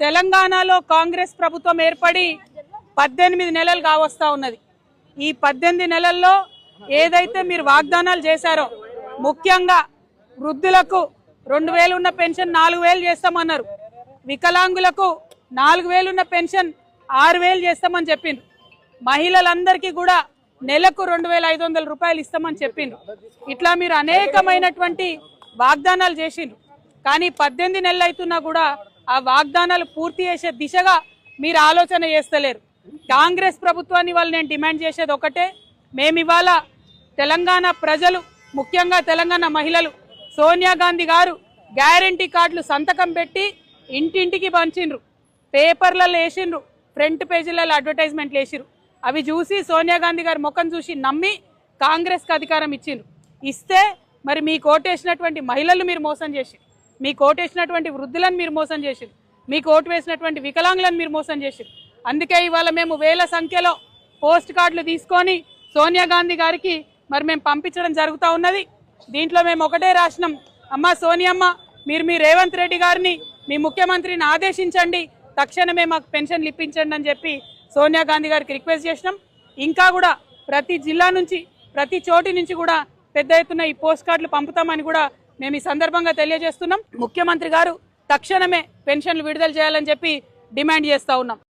తెలంగాణలో కాంగ్రెస్ ప్రభుత్వం ఏర్పడి పద్దెనిమిది నెలలు కావస్తా ఉన్నది. ఈ పద్దెనిమిది నెలల్లో ఏదైతే మీరు వాగ్దానాలు చేశారో ముఖ్యంగా వృద్ధులకు రెండు వేలు ఉన్న పెన్షన్ నాలుగు వేలు చేస్తామన్నారు. వికలాంగులకు నాలుగు వేలు ఉన్న పెన్షన్ ఆరు వేలు చేస్తామని చెప్పిండ్రు. మహిళలందరికీ కూడా నెలకు రెండు వేల ఐదు వందల రూపాయలు ఇస్తామని చెప్పిండ్రు. ఇట్లా మీరు అనేకమైనటువంటి వాగ్దానాలు చేసిండ్రు. కానీ పద్దెనిమిది నెలలు అవుతున్నా కూడా ఆ వాగ్దానాలు పూర్తి చేసే దిశగా మీరు ఆలోచన చేస్తలేరు. కాంగ్రెస్ ప్రభుత్వాన్ని వాళ్ళు నేను డిమాండ్ చేసేది ఒకటే మేము ఇవాళ తెలంగాణ ప్రజలు ముఖ్యంగా తెలంగాణ మహిళలు సోనియా గాంధీ గారు గ్యారంటీ కార్డులు సంతకం పెట్టి ఇంటింటికి పంచిండ్రు పేపర్లలో వేసిండ్రు ఫ్రంట్ పేజీలలో అడ్వర్టైజ్మెంట్లు వేసిరు అవి చూసి సోనియా గాంధీ గారి ముఖం చూసి నమ్మి కాంగ్రెస్కి అధికారం ఇచ్చిండ్రు. ఇస్తే మరి మీ కోటేసినటువంటి మహిళలు మీరు మోసం చేసి మీ కోటేసినటువంటి వృద్ధులను మీరు మోసం చేసిరు మీకు ఓటు వేసినటువంటి వికలాంగులను మీరు మోసం చేసిరు అందుకే ఇవాళ మేము వేల సంఖ్యలో పోస్ట్ కార్డులు తీసుకొని సోనియా గాంధీ గారికి మరి మేము పంపించడం జరుగుతూ ఉన్నది. దీంట్లో మేము ఒకటే రాసినాం. అమ్మ సోనియమ్మ మీరు మీ రేవంత్ రెడ్డి గారిని మీ ముఖ్యమంత్రిని ఆదేశించండి. తక్షణమే మాకు పెన్షన్లు ఇప్పించండి అని చెప్పి సోనియా గాంధీ గారికి రిక్వెస్ట్ చేసినాం. ఇంకా కూడా ప్రతి జిల్లా నుంచి ప్రతి చోటి నుంచి కూడా పెద్ద ఎత్తున ఈ పోస్ట్ కార్డులు పంపుతామని కూడా మేము ఈ సందర్భంగా తెలియజేస్తున్నాం. ముఖ్యమంత్రి గారు తక్షణమే పెన్షన్లు విడుదల చేయాలని చెప్పి డిమాండ్ చేస్తూ ఉన్నాం.